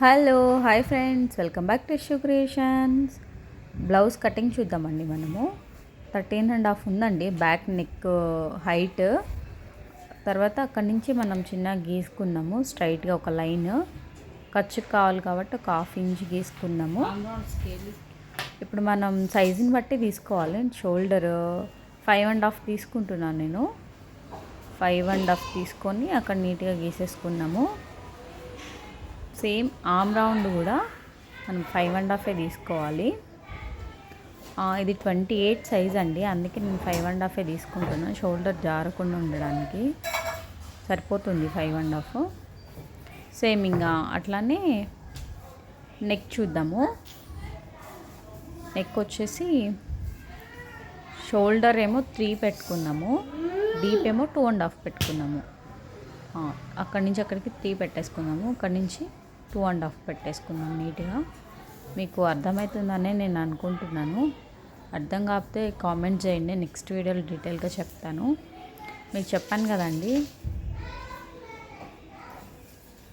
Hello hi friends. Welcome back to Ishu Creations. Blouse cutting చూద్దామండి మనము. Thirteen and half ఉందండి back neck height. తర్వాత అక్కడి నుంచి మనం చిన్న గీసుకున్నాము స్ట్రైట్గా ఒక లైన్. ఖర్చుకు కావాలి కాబట్టి ఒక హాఫ్ ఇంచ్ గీసుకున్నాము. ఇప్పుడు మనం సైజుని బట్టి తీసుకోవాలి. షోల్డర్ ఫైవ్ అండ్ హాఫ్ తీసుకుంటున్నాను నేను. ఫైవ్ అండ్ హాఫ్ తీసుకొని అక్కడ నీట్గా గీసేసుకున్నాము. సేమ్ ఆమ్ రౌండ్ కూడా మనం ఫైవ్ అండ్ హాఫే తీసుకోవాలి. ఇది ట్వంటీ ఎయిట్ సైజ్ అండి. అందుకే నేను ఫైవ్ అండ్ హాఫే తీసుకుంటున్నాను షోల్డర్ జారకుండా ఉండడానికి సరిపోతుంది ఫైవ్ అండ్ హాఫ్. సేమ్ ఇంకా అట్లానే నెక్ చూద్దాము. నెక్ వచ్చేసి షోల్డర్ ఏమో త్రీ పెట్టుకున్నాము. డీప్ ఏమో టూ అండ్ హాఫ్ పెట్టుకున్నాము. అక్కడి నుంచి అక్కడికి త్రీ పెట్టేసుకున్నాము. అక్కడి నుంచి టూ అండ్ హాఫ్ పెట్టేసుకున్నాం నీట్గా. మీకు అర్థమవుతుందనే నేను అనుకుంటున్నాను. అర్థం కాకపోతే కామెంట్ చేయండి నెక్స్ట్ వీడియోలో డీటెయిల్గా చెప్తాను. మీకు చెప్పాను కదండి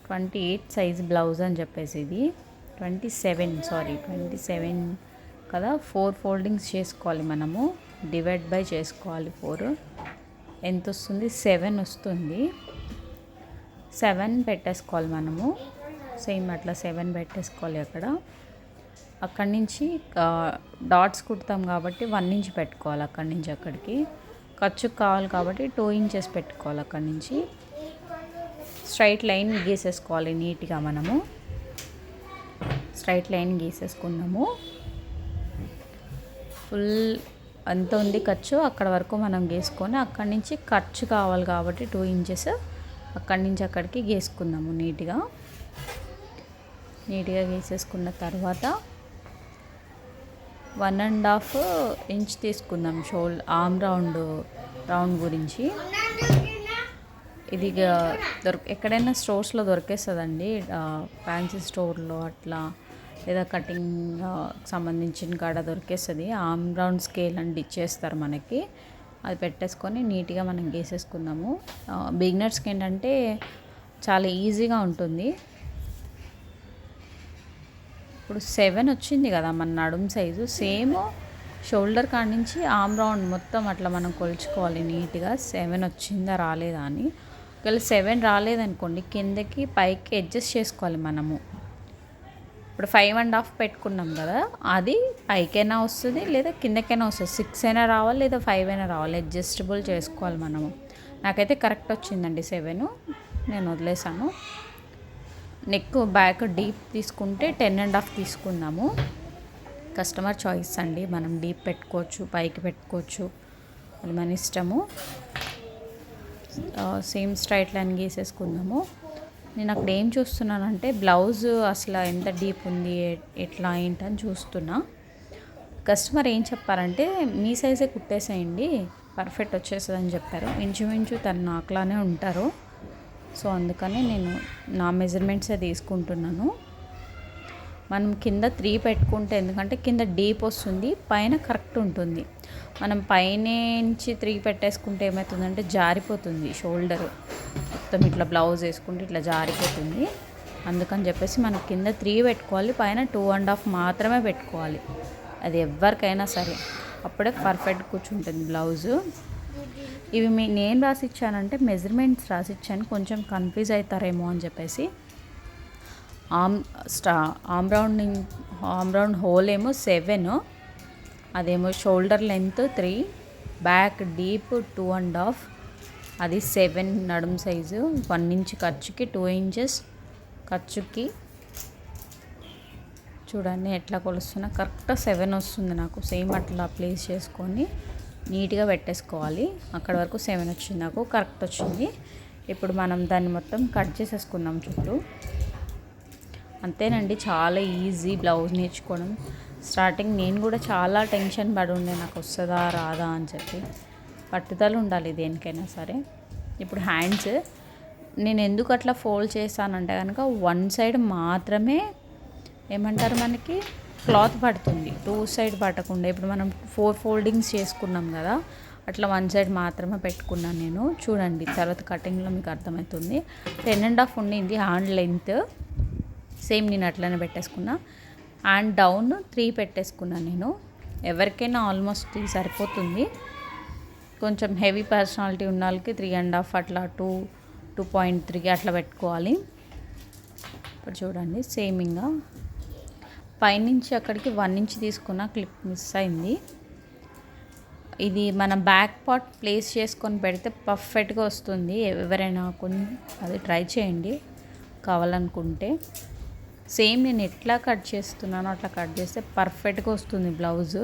ట్వంటీ ఎయిట్ సైజ్ బ్లౌజ్ అని చెప్పేసి ఇది twenty seven sorry twenty seven కదా? ఫోర్ ఫోల్డింగ్స్ చేసుకోవాలి మనము. డివైడ్ బై చేసుకోవాలి ఫోర్. ఎంత వస్తుంది? సెవెన్ వస్తుంది. సెవెన్ పెట్టేసుకోవాలి మనము. సేమ్ అట్లా సెవెన్ పెట్టేసుకోవాలి అక్కడ. అక్కడి నుంచి డాట్స్ కుడతాం కాబట్టి వన్ ఇంచ్ పెట్టుకోవాలి అక్కడి నుంచి అక్కడికి. ఖర్చుకు కావాలి కాబట్టి టూ ఇంచెస్ పెట్టుకోవాలి అక్కడి నుంచి. స్ట్రైట్ లైన్ గీసేసుకోవాలి నీట్గా మనము. Straight line గీసేసుకున్నాము. ఫుల్ ఎంత ఉంది ఖర్చు అక్కడ వరకు మనం గీసుకొని అక్కడి నుంచి ఖర్చు కావాలి కాబట్టి టూ ఇంచెస్ అక్కడి నుంచి అక్కడికి గీసుకుందాము నీట్గా. నీట్గా గీసేసుకున్న తర్వాత వన్ అండ్ హాఫ్ ఇంచ్ తీసుకుందాం షోల్ ఆమ్ రౌండ్ రౌండ్ గురించి. ఇది దొరక ఎక్కడైనా స్టోర్స్లో దొరికేస్తుందండి ఫ్యాన్సీ స్టోర్లో అట్లా లేదా కటింగ్ సంబంధించిన కాడ దొరికేస్తుంది. ఆమ్ రౌండ్ స్కేల్ అని ఇచ్చేస్తారు మనకి. అది పెట్టేసుకొని నీట్గా మనం గీసేసుకుందాము. బిగినర్స్కి ఏంటంటే చాలా ఈజీగా ఉంటుంది. ఇప్పుడు సెవెన్ వచ్చింది కదా మన నడుం సైజు. సేమ్ షోల్డర్ కాడ నుంచి ఆమ్ రౌండ్ మొత్తం అట్లా మనం కొలుచుకోవాలి నీట్గా. సెవెన్ వచ్చిందా రాలేదా అని. ఒకవేళ సెవెన్ రాలేదనుకోండి కిందకి పైకి అడ్జస్ట్ చేసుకోవాలి మనము. ఇప్పుడు ఫైవ్ అండ్ హాఫ్ పెట్టుకున్నాం కదా అది పైకైనా వస్తుంది లేదా కిందకైనా వస్తుంది. సిక్స్ అయినా రావాలి లేదా ఫైవ్ అయినా రావాలి. అడ్జస్టబుల్ చేసుకోవాలి మనము. నాకైతే కరెక్ట్ వచ్చిందండి సెవెన్. నేను వదిలేసాను. నెక్ బ్యాక్ డీప్ తీసుకుంటే టెన్ అండ్ హాఫ్ తీసుకున్నాము. కస్టమర్ చాయిస్ అండి. మనం డీప్ పెట్టుకోవచ్చు పైకి పెట్టుకోవచ్చు. అది మన ఇష్టము. సేమ్ స్ట్రైట్ లైన్ గీసేసుకుందాము నేను అక్కడ ఏం చూస్తున్నానంటే బ్లౌజ్ అసలు ఎంత డీప్ ఉంది ఎట్లా ఏంటని చూస్తున్నా. కస్టమర్ ఏం చెప్పారంటే మీ సైజే కుట్టేసేయండి పర్ఫెక్ట్ వచ్చేస్తుందని చెప్పారు. ఇంచుమించు తను నాకులానే ఉంటారు. సో అందుకని నేను నా మెజర్మెంట్సే తీసుకుంటున్నాను. మనం కింద త్రీ పెట్టుకుంటే ఎందుకంటే కింద డీప్ వస్తుంది పైన కరెక్ట్ ఉంటుంది. మనం పైనుంచి త్రీ పెట్టేసుకుంటే ఏమవుతుందంటే జారిపోతుంది షోల్డర్. మొత్తం ఇట్లా బ్లౌజ్ వేసుకుంటే ఇట్లా జారిపోతుంది. అందుకని చెప్పేసి మనం కింద త్రీ పెట్టుకోవాలి పైన టూ అండ్ హాఫ్ మాత్రమే పెట్టుకోవాలి. అది ఎవరికైనా సరే. అప్పుడే పర్ఫెక్ట్ కూర్చుంటుంది బ్లౌజు. ఇవి మీ నేను రాసిచ్చానంటే మెజర్మెంట్స్ రాసిచ్చాను. కొంచెం కన్ఫ్యూజ్ అవుతారేమో అని చెప్పేసి. ఆమ్ స్టా arm round arm round hole ఏమో సెవెన్ అదేమో shoulder length three back deep two and half అది సెవెన్ నడుం సైజు వన్ ఇంచ్ ఖర్చుకి టూ ఇంచెస్ ఖర్చుకి. చూడండి ఎట్లా కొలుస్తున్నా కరెక్ట్ సెవెన్ వస్తుంది నాకు సేమ్ అట్లా ప్లేస్ చేసుకొని. నీట్గా పెట్టేసుకోవాలి. అక్కడ వరకు సెవెన్ వచ్చింది నాకు కరెక్ట్ వచ్చింది. ఇప్పుడు మనం దాన్ని మొత్తం కట్ చేసేసుకున్నాం చుట్టూ. అంతేనండి చాలా ఈజీ బ్లౌజ్ నేర్చుకోవడం. స్టార్టింగ్ నేను కూడా చాలా టెన్షన్ పడి ఉండే నాకు వస్తుందా రాదా అని చెప్పి. పట్టుదల ఉండాలి దేనికైనా సరే. ఇప్పుడు హ్యాండ్స్ నేను ఎందుకు అట్లా ఫోల్డ్ చేస్తానంటే కనుక వన్ సైడ్ మాత్రమే ఏమంటారు మనకి? క్లాత్ పడుతుంది. టూ సైడ్ పట్టకుండా ఇప్పుడు మనం ఫోర్ ఫోల్డింగ్స్ చేసుకున్నాం కదా అట్లా వన్ సైడ్ మాత్రమే పెట్టుకున్నాను నేను. చూడండి తర్వాత కటింగ్లో మీకు అర్థమవుతుంది. టెన్ అండ్ హాఫ్ ఉండింది హ్యాండ్ లెంత్ సేమ్ నేను అట్లనే పెట్టేసుకున్నా. హ్యాండ్ డౌన్ త్రీ పెట్టేసుకున్నాను నేను. ఎవరికైనా ఆల్మోస్ట్ త్రీ సరిపోతుంది. కొంచెం హెవీ పర్సనాలిటీ ఉన్న వాళ్ళకి త్రీ అండ్ హాఫ్ అట్లా టూ టూ పాయింట్ త్రీ అట్లా పెట్టుకోవాలి. ఇప్పుడు చూడండి సేమ్ ఇంకా పైనుంచి అక్కడికి వన్ ఇంచ్ తీసుకున్న క్లిప్ మిస్ అయింది. ఇది మన బ్యాక్ పార్ట్ ప్లేస్ చేసుకొని పెడితే పర్ఫెక్ట్గా వస్తుంది. ఎవరైనా కొన్ని అది ట్రై చేయండి. కావాలనుకుంటే. సేమ్ నేను ఎట్లా కట్ చేస్తున్నానో అట్లా కట్ చేస్తే పర్ఫెక్ట్గా వస్తుంది బ్లౌజ్.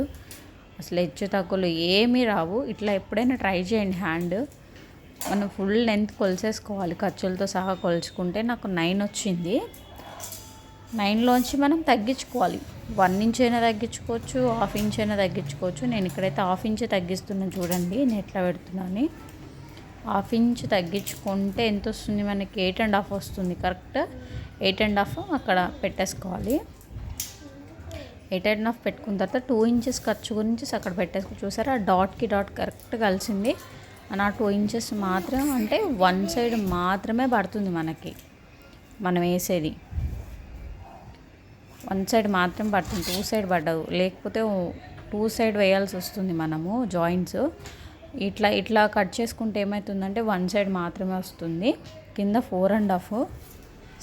అసలు హెచ్చు తగ్గులు ఏమీ రావు. ఇట్లా ఎప్పుడైనా ట్రై చేయండి హ్యాండ్. మనం ఫుల్ లెంత్ కొలిసేసుకోవాలి. ఖర్చులతో సహా కొలుచుకుంటే నాకు నైన్ వచ్చింది. నైన్లోంచి మనం తగ్గించుకోవాలి. వన్ ఇంచ్ అయినా తగ్గించుకోవచ్చు హాఫ్ ఇంచ్ అయినా తగ్గించుకోవచ్చు. నేను ఇక్కడైతే హాఫ్ ఇంచ్ తగ్గిస్తున్నాను చూడండి నేను ఎట్లా పెడుతున్నాను. హాఫ్ ఇంచ్ తగ్గించుకుంటే ఎంత వస్తుంది? మనకి ఎయిట్ అండ్ హాఫ్ వస్తుంది కరెక్ట్? ఎయిట్ అండ్ హాఫ్ అక్కడ పెట్టేసుకోవాలి. ఎయిట్ అండ్ హాఫ్ పెట్టుకున్న తర్వాత టూ ఇంచెస్ ఖర్చు గురించి అక్కడ పెట్టేసుకో చూసారా? ఆ డాట్కి డాట్ కరెక్ట్ కలిసింది. ఆ టూ ఇంచెస్ మాత్రం అంటే వన్ సైడ్ మాత్రమే పడుతుంది మనకి. మనం వేసేది. వన్ సైడ్ మాత్రం పడుతుంది టూ సైడ్ పడ్డదు లేకపోతే టూ సైడ్ వేయాల్సి వస్తుంది మనము జాయింట్స్. ఇట్లా ఇట్లా కట్ చేసుకుంటే ఏమవుతుందంటే వన్ సైడ్ మాత్రమే వస్తుంది. కింద ఫోర్ అండ్ హాఫ్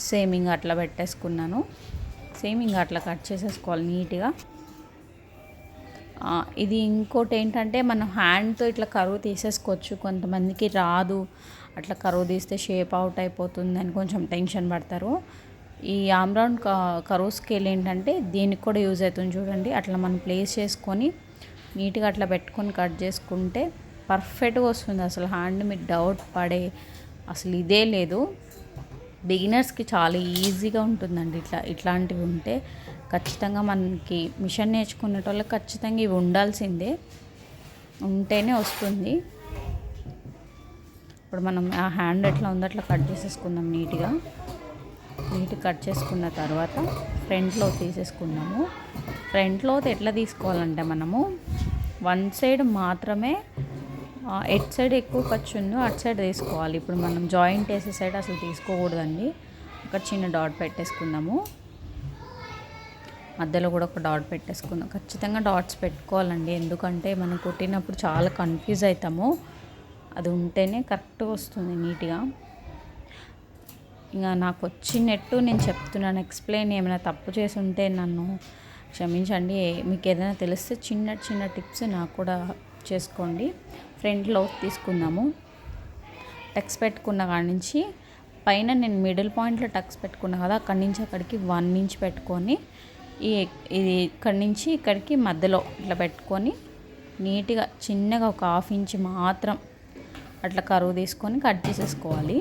సేమింగ్ అట్లా పెట్టేసుకున్నాను. సేమింగ్ అట్లా కట్ చేసేసుకోవాలి నీట్గా. ఇది ఇంకోటి ఏంటంటే మనం హ్యాండ్తో ఇట్లా కరువు తీసేసుకోవచ్చు. కొంతమందికి రాదు. అట్లా కరువు తీస్తే షేప్ అవుట్ అయిపోతుంది అని కొంచెం టెన్షన్ పడతారు. ఈ ఆమ్రౌండ్ కరువు స్కేల్ ఏంటంటే దీనికి కూడా యూజ్ అవుతుంది చూడండి. అట్లా మనం ప్లేస్ చేసుకొని నీట్గా అట్లా పెట్టుకొని కట్ చేసుకుంటే పర్ఫెక్ట్గా వస్తుంది. అసలు హ్యాండ్ మీకు డౌట్ పడే అసలు ఇదే లేదు. బిగినర్స్కి చాలా ఈజీగా ఉంటుందండి ఇట్లా ఇట్లాంటివి ఉంటే. ఖచ్చితంగా మనకి మిషన్ నేర్చుకునేటోళ్ళకి ఖచ్చితంగా ఇవి ఉండాల్సిందే. ఉంటేనే వస్తుంది. ఇప్పుడు మనం ఆ హ్యాండ్ ఎట్లా ఉందో అట్లా కట్ చేసేసుకుందాం నీట్గా. నీట్ కట్ చేసుకున్న తర్వాత ఫ్రంట్లో తీసేసుకున్నాము. ఫ్రంట్లో ఎట్లా తీసుకోవాలంటే మనము వన్ సైడ్ మాత్రమే ఎట్ సైడ్ ఎక్కువ ఖర్చు ఉందో అటు సైడ్ తీసుకోవాలి. ఇప్పుడు మనం జాయింట్ వేసే సైడ్ అసలు తీసుకోకూడదండి. ఒక చిన్న డాట్ పెట్టేసుకుందాము. మధ్యలో కూడా ఒక డాట్ పెట్టేసుకుందాం. ఖచ్చితంగా డాట్స్ పెట్టుకోవాలండి. ఎందుకంటే మనం కుట్టినప్పుడు చాలా కన్ఫ్యూజ్ అవుతాము. అది ఉంటేనే కరెక్ట్గా వస్తుంది నీట్గా. ఇంకా నాకు వచ్చినట్టు నేను చెప్తున్నాను. ఎక్స్ప్లెయిన్ ఏమైనా తప్పు చేసి ఉంటే నన్ను క్షమించండి. మీకు ఏదైనా తెలిస్తే చిన్న చిన్న టిప్స్ నాకు కూడా చేసుకోండి. ఫ్రంట్లో తీసుకుందాము. టక్స్ పెట్టుకున్న కాడి నుంచి పైన నేను మిడిల్ పాయింట్లో టక్స్ పెట్టుకున్నా కదా అక్కడి నుంచి అక్కడికి వన్ ఇంచ్ పెట్టుకొని ఈ ఇది ఇక్కడి నుంచి ఇక్కడికి మధ్యలో ఇట్లా పెట్టుకొని నీట్గా చిన్నగా ఒక హాఫ్ ఇంచ్ మాత్రం అట్లా కరువు తీసుకొని కట్ చేసేసుకోవాలి.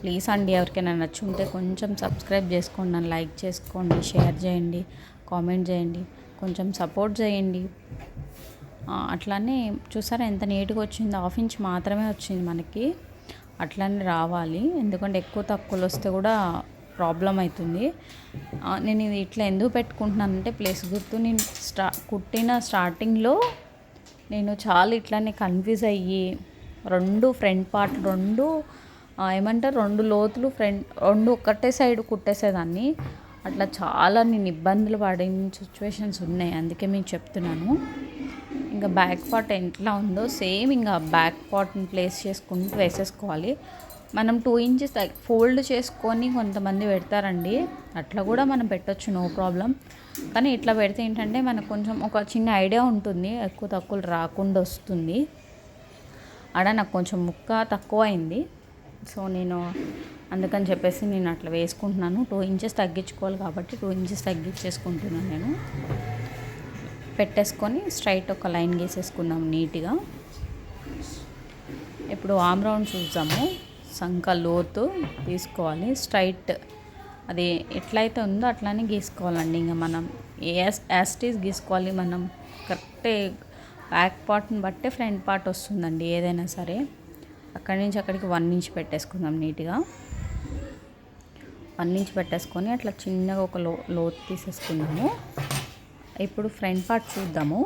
ప్లీజ్ అండి ఎవరికైనా నచ్చుంటే కొంచెం సబ్స్క్రైబ్ చేసుకోండి నన్ను లైక్ చేసుకోండి షేర్ చేయండి కామెంట్ చేయండి కొంచెం సపోర్ట్ చేయండి. అట్లానే చూసారా ఎంత నీట్గా వచ్చిందో హాఫ్ ఇంచ్ మాత్రమే వచ్చింది మనకి. అట్లనే రావాలి ఎందుకంటే ఎక్కువ తక్కువలు వస్తే కూడా ప్రాబ్లం అవుతుంది. నేను ఇది ఇట్లా ఎందుకు పెట్టుకుంటున్నానంటే ప్లేస్ గుర్తు నేను స్టా కుట్టిన స్టార్టింగ్లో నేను చాలా ఇట్లానే కన్ఫ్యూజ్ అయ్యి రెండు ఫ్రంట్ పార్ట్ రెండు ఏమంటారు? రెండు లోతులు ఫ్రంట్ రెండు ఒక్కటే సైడ్ కుట్టేసేదాన్ని. అట్లా చాలా నేను ఇబ్బందులు పడిన సిచ్యువేషన్స్ ఉన్నాయి. అందుకే మీకు చెప్తున్నాను. ఇంకా బ్యాక్ పార్ట్ ఎట్లా ఉందో సేమ్ ఇంకా బ్యాక్ పార్ట్ని ప్లేస్ చేసుకుంటూ వేసేసుకోవాలి. మనం టూ ఇంచెస్ ఫోల్డ్ చేసుకొని కొంతమంది పెడతారండి. అట్లా కూడా మనం పెట్టచ్చు నో ప్రాబ్లం కానీ ఇట్లా పెడితే ఏంటంటే మనకు కొంచెం ఒక చిన్న ఐడియా ఉంటుంది. ఎక్కువ తక్కువ రాకుండా వస్తుంది. ఆడ నాకు కొంచెం ముక్క తక్కువ అయింది సో నేను అందుకని చెప్పేసి నేను అట్లా వేసుకుంటున్నాను. టూ ఇంచెస్ తగ్గించుకోవాలి కాబట్టి టూ ఇంచెస్ తగ్గించేసుకుంటున్నాను నేను. పెట్టేసుకొని స్ట్రైట్ ఒక లైన్ గీసేసుకుందాం నీట్గా. ఇప్పుడు ఆమ్ రౌండ్ చూద్దాము. సంఖ లోతు తీసుకోవాలి. స్ట్రైట్ అది ఎట్లయితే ఉందో అట్లానే గీసుకోవాలండి. ఇంకా మనం యాస్ యాస్టీస్ గీసుకోవాలి మనం. కరెక్ట్ బ్యాక్ పార్ట్ని బట్టే ఫ్రంట్ పార్ట్ వస్తుందండి ఏదైనా సరే. అక్కడి నుంచి అక్కడికి వన్ ఇంచ్ పెట్టేసుకుందాం నీట్గా. వన్ ఇంచ్ పెట్టేసుకొని అట్లా చిన్నగా ఒక లో లోతు తీసేసుకుందాము. ఇప్పుడు ఫ్రంట్ పార్ట్ చూద్దాము.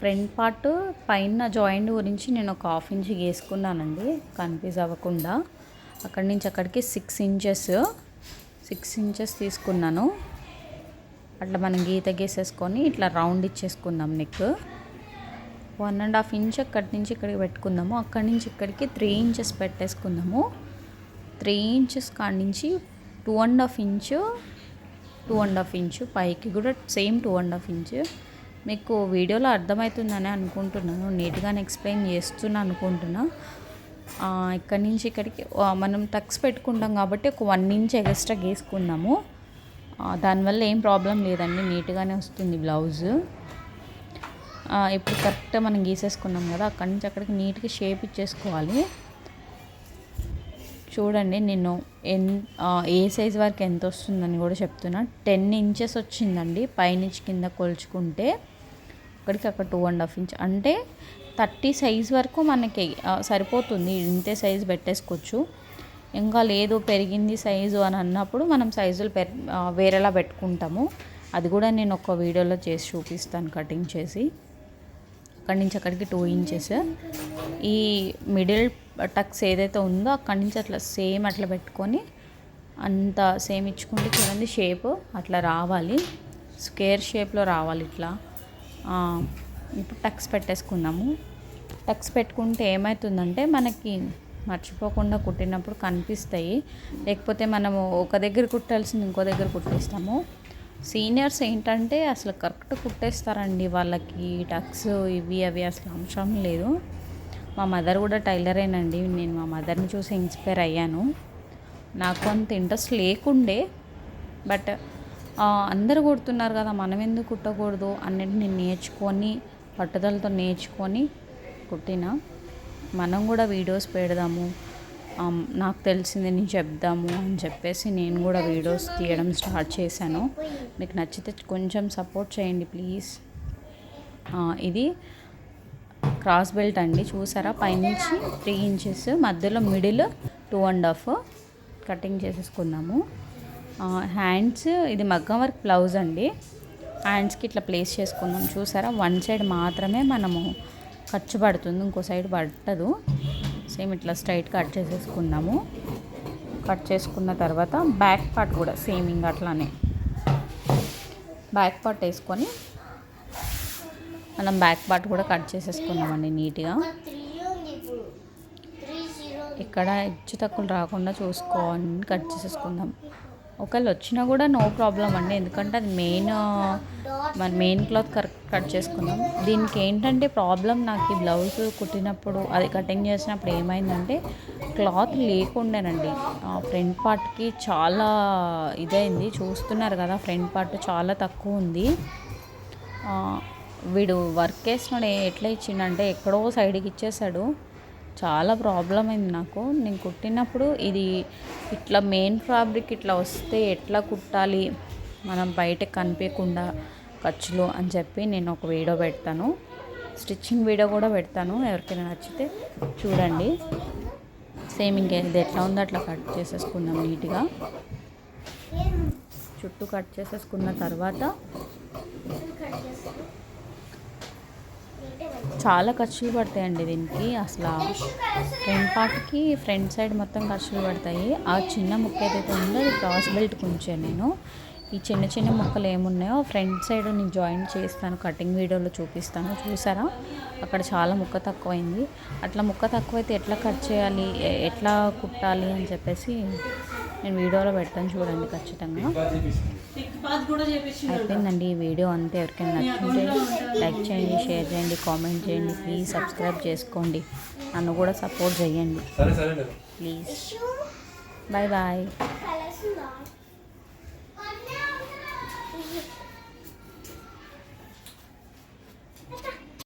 ఫ్రంట్ పార్ట్ పైన జాయింట్ గురించి నేను ఒక హాఫ్ ఇంచ్ గీసుకున్నానండి కన్ఫ్యూజ్ అవ్వకుండా. అక్కడి నుంచి అక్కడికి సిక్స్ ఇంచెస్ సిక్స్ ఇంచెస్ తీసుకున్నాను. అట్లా మనం గీత గీసేసుకొని ఇట్లా round ఇచ్చేసుకుందాం neck. One and half inch అక్కడి నుంచి ఇక్కడికి పెట్టుకుందాము. అక్కడి నుంచి ఇక్కడికి త్రీ ఇంచెస్ పెట్టేసుకుందాము. త్రీ ఇంచెస్ కాడి నుంచి two and half inch two and half inch పైకి కూడా same two and half inch. మీకు వీడియోలో అర్థమవుతుందని అనుకుంటున్నాను. నీట్గానే ఎక్స్ప్లెయిన్ చేస్తున్నా అనుకుంటున్నా. ఇక్కడి నుంచి ఇక్కడికి మనం టక్స్ పెట్టుకుంటాం కాబట్టి ఒక వన్ ఇంచ్ ఎక్స్ట్రా గీసుకుందాము. దానివల్ల ఏం ప్రాబ్లం లేదండి. నీట్గానే వస్తుంది బ్లౌజ్. ఇప్పుడు కరెక్ట్గా మనం గీసేసుకున్నాం కదా అక్కడి నుంచి అక్కడికి నీట్గా షేప్ ఇచ్చేసుకోవాలి. చూడండి నేను ఎన్ ఏ సైజ్ వరకు ఎంత వస్తుందని కూడా చెప్తున్నా. టెన్ ఇంచెస్ వచ్చిందండి పైనుంచి కింద కొలుచుకుంటే అక్కడికి అక్కడ టూ అండ్ హాఫ్ ఇంచ్. అంటే థర్టీ సైజ్ వరకు మనకి సరిపోతుంది ఇంతే సైజ్ పెట్టేసుకోవచ్చు. ఇంకా లేదు పెరిగింది సైజు అని అన్నప్పుడు మనం సైజులు పెర్ వేరేలా పెట్టుకుంటాము. అది కూడా నేను ఒక వీడియోలో చేసి చూపిస్తాను కటింగ్ చేసి. అక్కడి నుంచి అక్కడికి టూ ఇంచెస్. ఈ మిడిల్ టక్స్ ఏదైతే ఉందో అక్కడి నుంచి అట్లా సేమ్ అట్లా పెట్టుకొని అంత సేమ్ ఇచ్చుకుంటే చూడండి షేప్ అట్లా రావాలి. స్క్వేర్ షేప్లో రావాలి ఇట్లా. ఇప్పుడు టక్స్ పెట్టేసుకుందాము. టక్స్ పెట్టుకుంటే ఏమవుతుందంటే మనకి మర్చిపోకుండా కుట్టినప్పుడు కనిపిస్తాయి. లేకపోతే మనము ఒక దగ్గర కుట్టాల్సింది ఇంకో దగ్గర కుట్టేస్తాము. సీనియర్స్ ఏంటంటే అసలు కరెక్ట్ కుట్టేస్తారండి వాళ్ళకి టక్స్ ఇవి అవి అసలు అంశం లేదు. మా మదర్ కూడా టైలరేనండి. నేను మా మదర్ని చూసి ఇన్స్పైర్ అయ్యాను. నాకు అంత ఇంట్రెస్ట్ లేకుండే బట్ అందరు కుడుతున్నారు కదా మనం ఎందుకు కుట్టకూడదు అన్నిటి నేను నేర్చుకొని పట్టుదలతో నేర్చుకొని కుట్టిన. మనం కూడా వీడియోస్ పెడదాము నాకు తెలిసింది నేను చెప్దాము అని చెప్పేసి నేను కూడా వీడియోస్ తీయడం స్టార్ట్ చేశాను. మీకు నచ్చితే కొంచెం సపోర్ట్ చేయండి ప్లీజ్. ఇది క్రాస్ బెల్ట్ అండి. చూసారా? పైనుంచి త్రీ ఇంచెస్ మధ్యలో middle two and half cutting చేసేసుకుందాము. హ్యాండ్స్ ఇది మగ్గం వర్క్ బ్లౌజ్ అండి. హ్యాండ్స్కి ఇట్లా ప్లేస్ చేసుకుందాం. చూసారా? వన్ సైడ్ మాత్రమే మనము ఖర్చు పడుతుంది ఇంకో సైడ్ పట్టదు. సేమ్ ఇట్లా స్ట్రైట్ కట్ చేసేసుకున్నాము. కట్ చేసుకున్న తర్వాత బ్యాక్ పార్ట్ కూడా సేమ్ ఇంకా అట్లానే. బ్యాక్ పార్ట్ వేసుకొని మనం బ్యాక్ పార్ట్ కూడా కట్ చేసేసుకున్నామండి నీట్గా. ఇక్కడ హెచ్చు తక్కువలు రాకుండా చూసుకోవాలని కట్ చేసేసుకుందాం. ఒకవేళ వచ్చినా కూడా నో ప్రాబ్లం అండి. ఎందుకంటే అది మెయిన్ మన మెయిన్ క్లాత్ కరెక్ట్ కట్ చేసుకుందాం దీనికి ఏంటంటే ప్రాబ్లం నాకు ఈ బ్లౌజ్ కుట్టినప్పుడు అది కటింగ్ చేసినప్పుడు ఏమైందంటే క్లాత్ లేకుండేనండి. ఫ్రంట్ పార్ట్కి చాలా ఇదైంది. చూస్తున్నారు కదా ఫ్రంట్ పార్ట్ చాలా తక్కువ ఉంది. వీడు వర్క్ వేసినాడు ఎట్లా ఇచ్చిండంటే ఎక్కడో సైడ్కి ఇచ్చేసాడు. చాలా ప్రాబ్లం అయింది నాకు. నేను కుట్టినప్పుడు ఇది ఇట్లా మెయిన్ ఫ్యాబ్రిక్ ఇట్లా వస్తే ఎట్లా కుట్టాలి? మనం బయటకు కనిపించకుండా ఖర్చులు అని చెప్పి నేను ఒక వీడియో పెడతాను. స్టిచ్చింగ్ వీడియో కూడా పెడతాను. ఎవరికైనా నచ్చితే చూడండి. సేమ్ ఇంకేది ఎట్లా ఉందో అట్లా కట్ చేసేసుకుందాం నీట్గా. చుట్టూ కట్ చేసేసుకున్న తర్వాత కట్ చేస్తాను చాలా ఖర్చులు పడతాయండి దీనికి. అసలు ఫ్రంట్ పార్ట్కి ఫ్రంట్ సైడ్ మొత్తం ఖర్చులు పడతాయి. ఆ చిన్న ముక్క ఏదైతే ఉందో అది క్రాస్ బెల్ట్ ఉంచాను నేను. ఈ చిన్న చిన్న ముక్కలు ఏమున్నాయో ఫ్రంట్ సైడ్ నేను జాయిన్ చేస్తాను. కటింగ్ వీడియోలో చూపిస్తాను. చూసారా? అక్కడ చాలా ముక్క తక్కువైంది. అట్లా ముక్క తక్కువైతే ఎట్లా కట్ చేయాలి? ఎట్లా కుట్టాలి అని చెప్పేసి నేను వీడియోలో పెడతాను చూడండి ఖచ్చితంగా. అయిపోయిందండి ఈ వీడియో అంతే ఎవరికైనా నచ్చుంటే లైక్ చేయండి షేర్ చేయండి కామెంట్ చేయండి ప్లీజ్ సబ్స్క్రైబ్ చేసుకోండి. నన్ను కూడా సపోర్ట్ చేయండి. సరే సరే ప్లీజ్ బాయ్ బాయ్